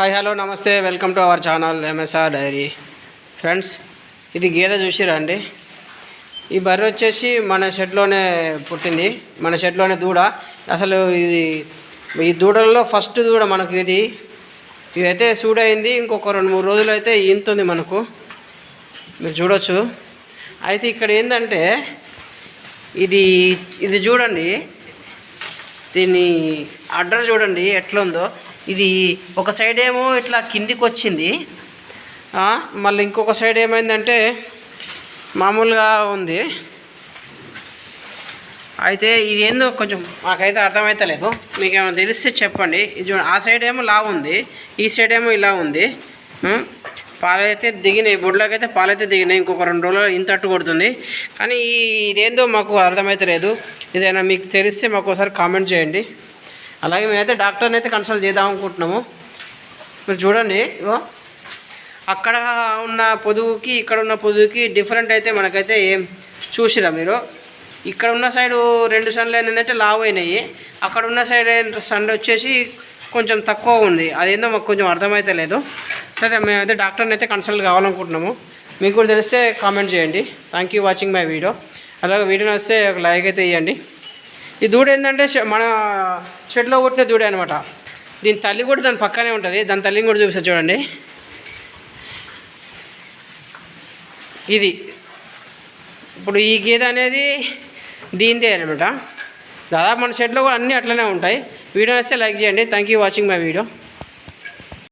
Hi hello namaste welcome to our channel MSR dairy friends ఇది గేదె చూసిరా అండి? ఈ బర్రె వచ్చేసి మన షెడ్లోనే పుట్టింది మన షెడ్లోనే దూడ. అసలు ఇది ఈ దూడల్లో ఫస్ట్ దూడ మనకు ఇది. ఇదైతే సూడైంది ఇంకొక రెండు మూడు రోజులు అయితే ఇంతుంది మనకు. మీరు చూడొచ్చు. అయితే ఇక్కడ ఏంటంటే ఇది ఇది చూడండి. దీని అడ్రస్ చూడండి ఎట్లుందో. ఇది ఒక సైడ్ ఏమో ఇట్లా కిందికి వచ్చింది మళ్ళీ ఇంకొక సైడ్ ఏమైందంటే మామూలుగా ఉంది. అయితే ఇది ఏందో కొంచెం మాకైతే అర్థమవుతలేదు మీకు ఏమైనా తెలిస్తే చెప్పండి. ఇది చూడండి ఆ సైడ్ ఏమో లా ఉంది ఈ సైడ్ ఏమో ఇలా ఉంది. పాలైతే దిగినాయి బుడ్లకైతే అయితే పాలైతే దిగినాయి ఇంకొక రెండు రోజులు ఇంత అట్టు కొడుతుంది. కానీ ఇదేందో మాకు అర్థమవుతలేదు ఏదైనా మీకు తెలిస్తే మాకు ఒకసారి కామెంట్ చేయండి. అలాగే మేమైతే డాక్టర్ని అయితే కన్సల్ట్ చేద్దాం అనుకుంటున్నాము. మీరు చూడండి ఇగో. అక్కడ ఉన్న పొదుగుకి ఇక్కడ ఉన్న పొదుగుకి డిఫరెంట్ అయితే మనకైతే ఏం చూసిరా మీరు. ఇక్కడ ఉన్న సైడు రెండు సన్లు ఏంటంటే లావు అయినాయి. అక్కడ ఉన్న సైడ్ సన్ వచ్చేసి కొంచెం తక్కువ ఉంది. అదేందో మాకు కొంచెం అర్థమైతే లేదు. సరే మేమైతే డాక్టర్ని అయితే కన్సల్ట్ కావాలనుకుంటున్నాము. మీకు కూడా తెలిస్తే కామెంట్ చేయండి. Thank you watching my video అలాగే వీడియో వస్తే ఒక లైక్ అయితే ఇవ్వండి ఈ దూడ ఏంటంటే మన షెడ్లో కొట్టిన దూడ అనమాట దీని తల్లి కూడా దాని పక్కనే ఉంటుంది. దాని తల్లిని కూడా చూపిస్తా చూడండి. ఇది. ఇప్పుడు ఈ గేదె అనేది దీనిదే అనమాట దాదాపు మన షెడ్లో కూడా అన్నీ అట్లనే ఉంటాయి. వీడియో వస్తే లైక్ చేయండి. Thank you watching my video